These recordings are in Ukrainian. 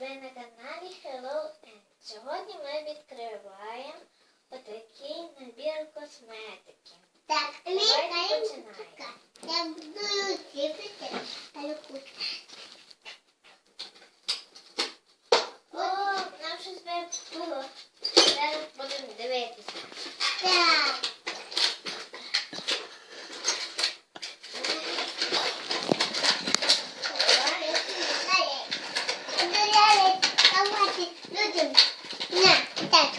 ви на каналі Hello End. Сьогодні ми відкриваємо отакий набір косметики. Так, ми починаємо. Я буду сіпити, але кучу. О, нам щось випало. Зараз будемо дивитися. Так. Давай. Далі. Далі. Давайте людям. На, так.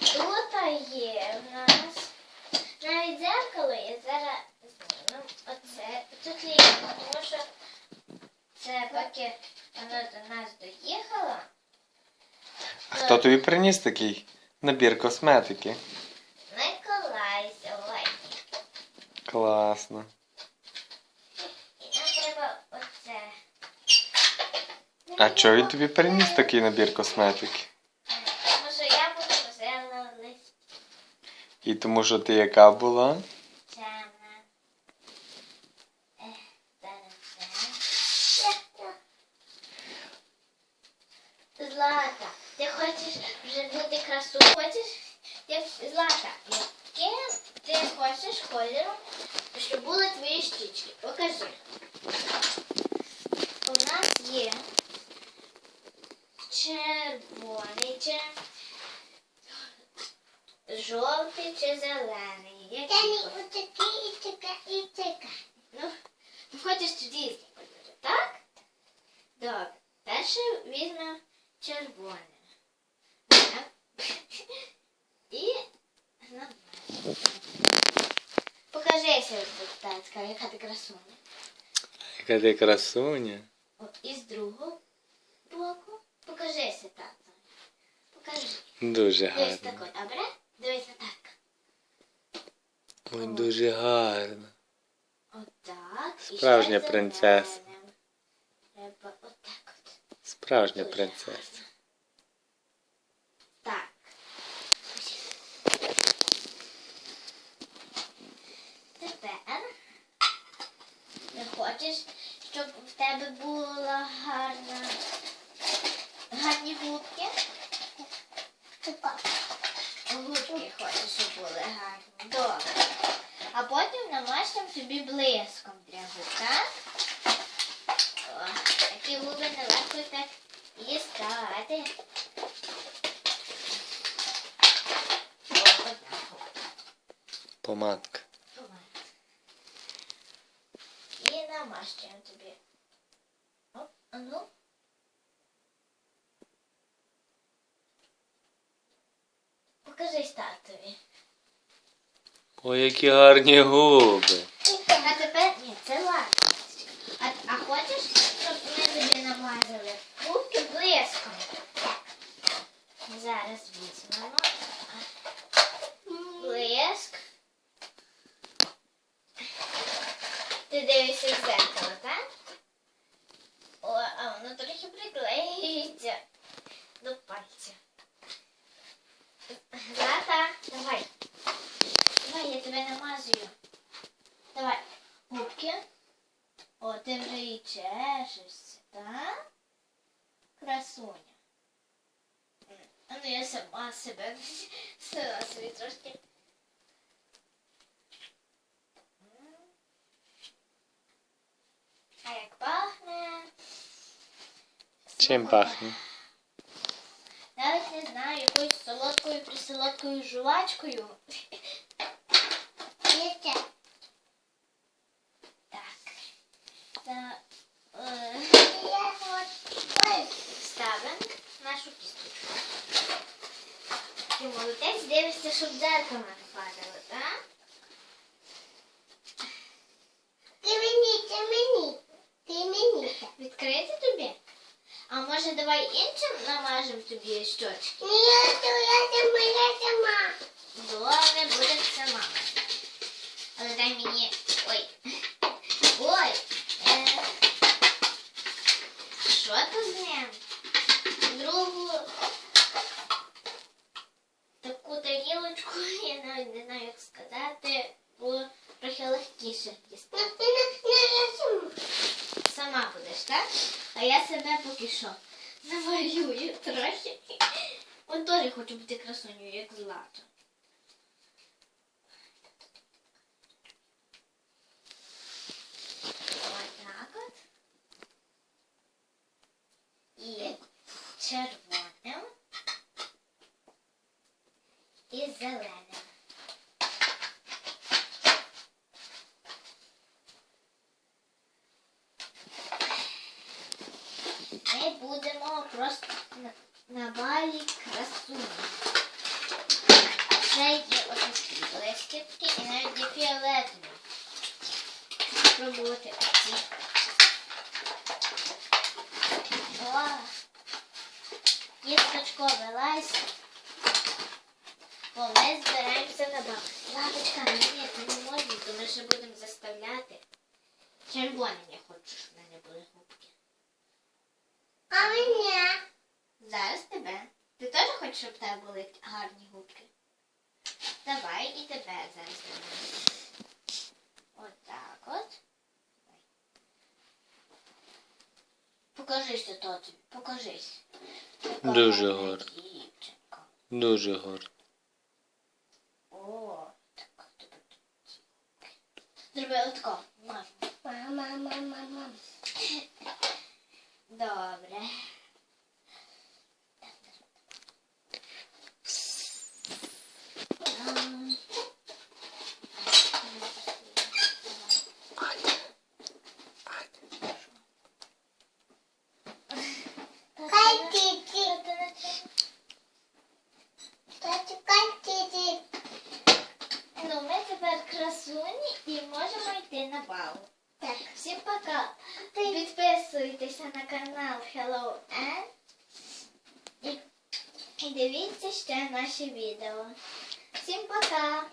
Тут є в нас дзеркало є. Зараз знімемо оце. Тут є, тому що це поки воно до нас доїхало. Хто тобі приніс такий набір косметики? Миколай сьогодні. Класно. І нам треба оце. А чого він тобі приніс такий набір косметики? Тому що я попросила лист І тому що ти яка була? чемна. Ех, зараз це. Злата, ти хочеш вже бути красу? Хочеш? Як Злата, яким ти хочеш кольором, щоб були твої щічки? Покажи. У нас є червоний чи жовтий чи зелений. Який отакий і чека, і. Ну, ти хочеш різні кольори, так? Добре. Перше візьмемо червоне. І намажемо. Покажися, татка, яка ти красуня. Яка ти красуня. І з другого боку. Покажися, тато. Покажи. Дуже Дивись гарно. тако, добре? Дивися так. Ой, дуже гарно. Отак. І ще Справжня принцеса. зеленим. Треба отак от. Справжня принцеса. Так. Тепер ти хочеш, щоб в тебе була гарна гарні губки? Губки хочеш, щоб були гарні. Добре. А потім намажемо собі блиском для губ, так? О, такі губи нелегко так одна губка. Помадка. Намащуємо тобі. Оп, а ну. Покажи татові. Ой, які гарні губи. А тепер ні, це ладно. А, а хочеш, щоб ми тобі намазали губки блиском? Зараз візьмемо. Блиск. Ти дивишся в зеркало, так? О, а воно трохи приклеюється до пальця. Злата, давай. Давай, я тебе намазую. Давай, губки. О, ти вже і чешешся, так? Красуня. А ну я сама себе сила собі трошки. Чим пахне? Навіть не знаю, якоюсь солодкою присолодкою жувачкою. Є Так. Та, е, Я от. Ой. ставимо нашу кісточку. Ти молодець, дивишся, щоб дзеркало Може давай іншим намажемо тобі щочки? Ні, я то я сама, я сама. Добре, буде це мама. Але дай мені. Ой. Ой. Що тут з ним? Другу таку тарілочку, я навіть не знаю, як сказати, було трохи легкіше я сама. Сама будеш, так? А А я себе поки що намалюю трохи. От теж хочу бути красунею, як злато. І червоним. І зеленим. Ми будемо просто на, балі красуні. Ще є отакі блискітки і навіть є фіолетові. Спробувати оці. О! Кісточкове лайс. Бо ми збираємося на бал. Лапочка, ні, це не можна, то ми ще будемо заставляти. Червоним я хочу, щоб в мене були губки. А мене? Зараз тебе. Ти теж хочеш, щоб в тебе були гарні губки? Давай і тебе зараз. зробимо. Отак от. Покажися тут. Покажись. Дуже гарно. Дуже гарно. О, так тобі тут. Зроби отако. Можна. Мама, мама, мама. Добре. Ам. Катіті. Тату, катіті. Ну, ми тепер красуні і можемо йти на бал. Так. Всім пока. Підписуйтеся на канал Hello і, і дивіться ще наші відео. Всім пока!